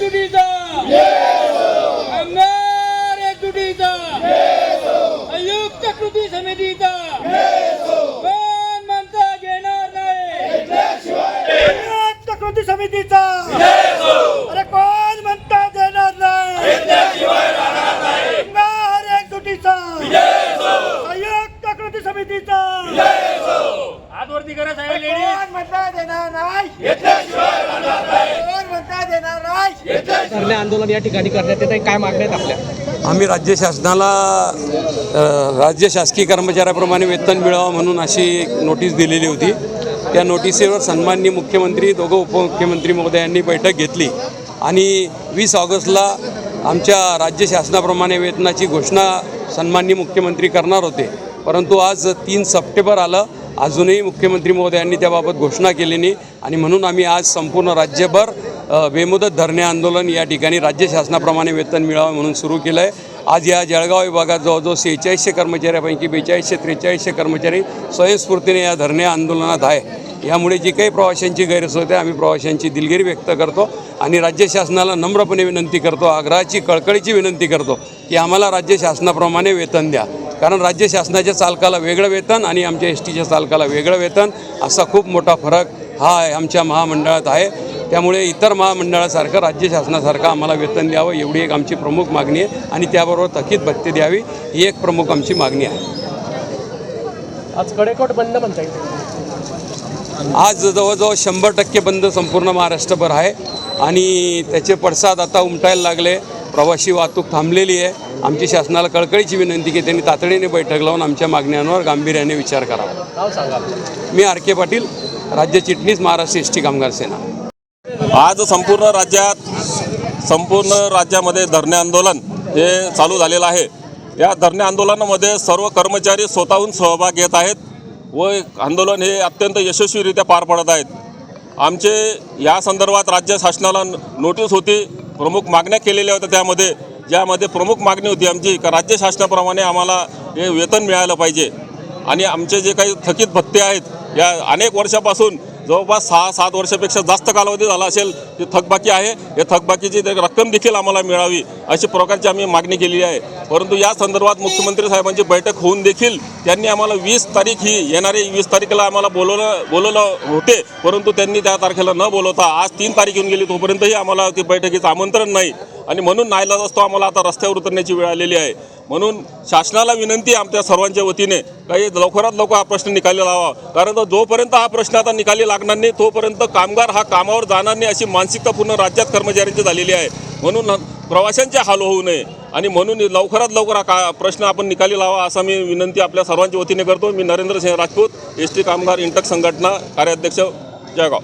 जुडीचा आमदार आहे जुडीचा आयुक्त कृती समितीचा. कोण म्हणता घेणार नाही? आयुक्त कृती समितीचा. अरे कोण म्हणता देणार नाही? आमदार आहे जुडीचा आयुक्त कृती समितीचा. हात वरती करा साहेब लेडी कोण म्हणता देणार नाही? धरणे आंदोलन या ठिकाणी करण्यात येत आहे. काय मागण्या आहेत आपल्या? आम्ही राज्य शासनाला राज्य शासकीय कर्मचाऱ्याप्रमाणे वेतन मिळावं म्हणून अशी एक नोटीस दिलेली होती. त्या नोटिसीवर सन्माननीय मुख्यमंत्री दोघं उपमुख्यमंत्री महोदयांनी बैठक घेतली. आणि वीस ऑगस्टला आमच्या राज्य शासनाप्रमाणे वेतनाची घोषणा सन्माननीय मुख्यमंत्री करणार होते. परंतु आज तीन सप्टेंबर आलं अजूनही मुख्यमंत्री महोदयांनी त्याबाबत घोषणा केली नाही आणि म्हणून आम्ही आज संपूर्ण राज्यभर बेमुदत धरणे आंदोलन या ठिकाणी राज्य शासनाप्रमाणे वेतन मिळावं म्हणून सुरू केलं आहे आज या जळगाव विभागात जवळजवळ सेहेचाळीसशे कर्मचाऱ्यापैकी बेचाळीसशे त्रेचाळीसशे कर्मचारी स्वयंस्फूर्तीने या धरणे आंदोलनात आहे. यामुळे जी काही प्रवाशांची गैरसोय होते आम्ही प्रवाशांची दिलगिरी व्यक्त करतो आणि राज्य शासनाला नम्रपणे विनंती करतो आग्रहाची कळकळीची विनंती करतो की आम्हाला राज्य शासनाप्रमाणे वेतन द्या. कारण राज्य शासनाच्या चालकाला वेगळं वेतन आणि आमच्या एस टीच्या चालकाला वेगळं वेतन असा खूप मोठा फरक हा आमच्या महामंडळात आहे. त्यामुळे इतर महामंडळासारखं राज्य शासनासारखं आम्हाला वेतन द्यावं एवढी एक आमची प्रमुख मागणी आहे आणि त्याबरोबर थकीत भत्ते द्यावी ही एक प्रमुख आमची मागणी आहे. आज कडेकोट बंद म्हणता येईल. आज जवळजवळ शंभर टक्के बंद संपूर्ण महाराष्ट्रभर आहे. आणि त्याचे पडसाद आता उमटायला लागले. प्रवासी वाहतूक थांबलेली आहे. आमची शासनाला कळकळीची विनंती की त्यांनी तातडीने बैठक लावून आमच्या मागण्यांवर गांभीर्याने विचार करावा. मी आर के पाटील राज्य चिटणीस महाराष्ट्र एस टी कामगार सेना. आज संपूर्ण राज्यात संपूर्ण राज्यामध्ये धरणे आंदोलन हे चालू झालेलं आहे. या धरणे आंदोलनामध्ये सर्व कर्मचारी स्वतःहून सहभाग घेत आहेत. व आंदोलन हे अत्यंत यशस्वीरित्या पार पडत आहेत. आमचे या संदर्भात राज्य शासनाला नोटीस होती प्रमुख मागण्या केलेल्या होत्या त्यामध्ये ज्यामध्ये प्रमुख मागणी होती आमची का राज्य शासनाप्रमाणे आम्हाला हे वेतन मिळालं पाहिजे. आणि आमचे जे काही थकीत भत्ते आहेत या अनेक वर्षापासून जवळपास सहा सात वर्षापेक्षा जास्त कालावधी झाला असेल ती थकबाकी आहे. या थकबाकीची ते रक्कम देखील आम्हाला मिळावी अशी प्रकारची आम्ही मागणी केलेली आहे. परंतु या संदर्भात मुख्यमंत्री साहेबांची बैठक होऊन देखील त्यांनी आम्हाला वीस तारीख ही येणारी वीस तारखेला आम्हाला बोलवलं बोलवलं होते. परंतु त्यांनी त्या तारखेला न बोलवता आज तीन तारीख येऊन गेली तोपर्यंतही आम्हाला ती बैठकीचं आमंत्रण नाही. आणि म्हणून नाईलाज असतो आम्हाला आता रस्त्यावर उतरण्याची वेळ आलेली आहे. म्हणून शासनाला विनंती आमच्या सर्वांच्या वतीने काही लवकरात लवकर हा प्रश्न निकाली लावा. कारण जोपर्यंत हा प्रश्न आता निकाली लागणार नाही तोपर्यंत कामगार हा कामावर जाणार नाही अशी मानसिकता पूर्ण राज्यात कर्मचाऱ्यांची झालेली आहे. म्हणून प्रवाशांचे हाल होऊ नये. आणि म्हणून लवकरात लवकर हा का प्रश्न आपण निकाली लावा असा मी विनंती आपल्या सर्वांच्या वतीने करतो. मी नरेंद्र सिंह राजपूत एस टी कामगार इंटक संघटना कार्याध्यक्ष जळगाव.